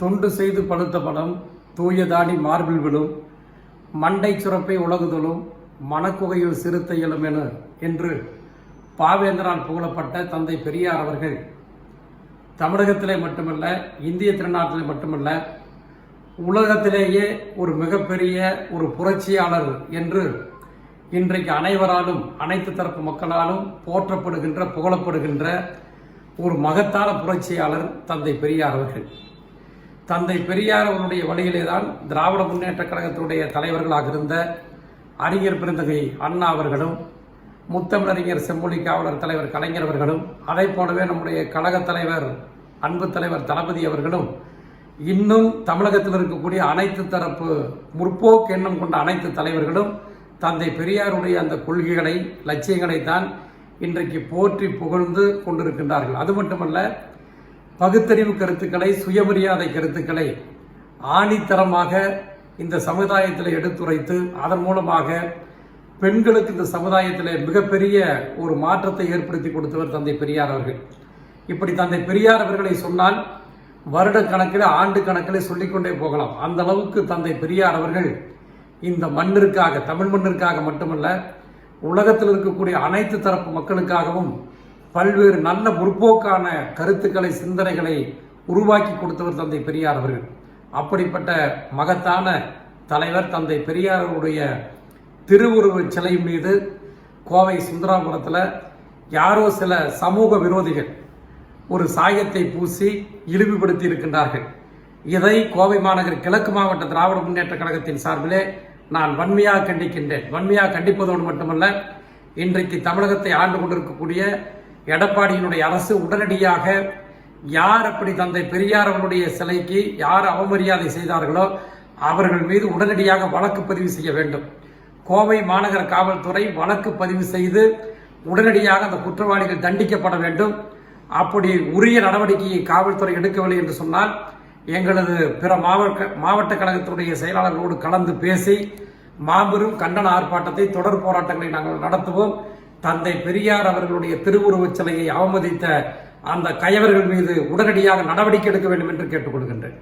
தொண்டு செய்து பழுத்த படம் தூய தாடி மார்பில் விழும் மண்டை சுரப்பை உலகுதலும் மணக்குகையில் சிறுத்தையலும் என என்று பாவேந்தரால் புகழப்பட்ட தந்தை பெரியார் அவர்கள். தமிழகத்திலே மட்டுமல்ல இந்திய திருநாட்டிலே மட்டுமல்ல உலகத்திலேயே ஒரு மிகப்பெரிய ஒரு புரட்சியாளர் என்று இன்றைக்கு அனைவராலும் அனைத்து தரப்பு மக்களாலும் போற்றப்படுகின்ற புகழப்படுகின்ற ஒரு மகத்தான புரட்சியாளர் தந்தை பெரியார் அவர்கள். தந்தை பெரியார் அவருடைய வழியிலே தான் திராவிட முன்னேற்ற கழகத்தினுடைய தலைவர்களாக இருந்த அறிஞர் பெருந்தகை அண்ணா அவர்களும் முத்தமிழறிஞர் செம்மொழி காவலர் தலைவர் கலைஞர் அவர்களும் அதை போலவே நம்முடைய கழகத் தலைவர் அன்பு தலைவர் தளபதி அவர்களும் இன்னும் தமிழகத்தில் இருக்கக்கூடிய அனைத்து தரப்பு முற்போக்கு எண்ணம் கொண்ட அனைத்து தலைவர்களும் தந்தை பெரியாருடைய அந்த கொள்கைகளை லட்சியங்களை தான் இன்றைக்கு போற்றி புகழ்ந்து கொண்டிருக்கின்றார்கள். அது மட்டுமல்ல பகுத்தறிவு கருத்துக்களை சுயமரியாதை கருத்துக்களை ஆணித்தரமாக இந்த சமுதாயத்தில் எடுத்துரைத்து அதன் மூலமாக பெண்களுக்கு இந்த சமுதாயத்தில் மிகப்பெரிய ஒரு மாற்றத்தை ஏற்படுத்தி கொடுத்தவர் தந்தை பெரியார் அவர்கள். இப்படி தந்தை பெரியார் அவர்களை சொன்னால் வருட கணக்கில் ஆண்டு கணக்கில் சொல்லிக்கொண்டே போகலாம். அந்த அளவுக்கு தந்தை பெரியார் அவர்கள் இந்த மண்ணிற்காக தமிழ் மண்ணிற்காக மட்டுமல்ல உலகத்தில் இருக்கக்கூடிய அனைத்து தரப்பு மக்களுக்காகவும் பல்வேறு நல்ல முற்போக்கான கருத்துக்களை சிந்தனைகளை உருவாக்கி கொடுத்தவர் தந்தை பெரியார் அவர்கள். அப்படிப்பட்ட மகத்தான தலைவர் தந்தை பெரியார் அவருடைய திருவுருவச் சிலை மீது கோவை சுந்தராபுரத்தில் யாரோ சில சமூக விரோதிகள் ஒரு சாயத்தை பூசி இழிவுபடுத்தி இருக்கின்றார்கள். இதை கோவை மாநகர் கிழக்கு மாவட்ட திராவிட முன்னேற்ற கழகத்தின் சார்பிலே நான் வன்மையாக கண்டிக்கின்றேன். வன்மையாக கண்டிப்பதோடு மட்டுமல்ல இன்றைக்கு தமிழகத்தை ஆண்டு கொண்டிருக்கக்கூடிய எடப்பாடியினுடைய அரசு உடனடியாக யார் அப்படி தந்தை பெரியார் அவருடைய சிலைக்கு யார் அவமரியாதை செய்தார்களோ அவர்கள் மீது உடனடியாக வழக்கு பதிவு செய்ய வேண்டும். கோவை மாநகர காவல்துறை வழக்கு பதிவு செய்து உடனடியாக அந்த குற்றவாளிகள் தண்டிக்கப்பட வேண்டும். அப்படி உரிய நடவடிக்கையை காவல்துறை எடுக்கவில்லை என்று சொன்னால் எங்களது பிற மாவட்ட மாவட்ட கழகத்தினுடைய செயலாளர்களோடு கலந்து பேசி மாபெரும் கண்டன ஆர்ப்பாட்டத்தை தொடர் போராட்டங்களை நாங்கள் நடத்துவோம். தந்தை பெரியார் அவர்களுடைய திருவுருவச் சிலையை அவமதித்த அந்த கயவர்கள் மீது உடனடியாக நடவடிக்கை எடுக்க வேண்டும் என்று கேட்டுக்கொள்கின்றேன்.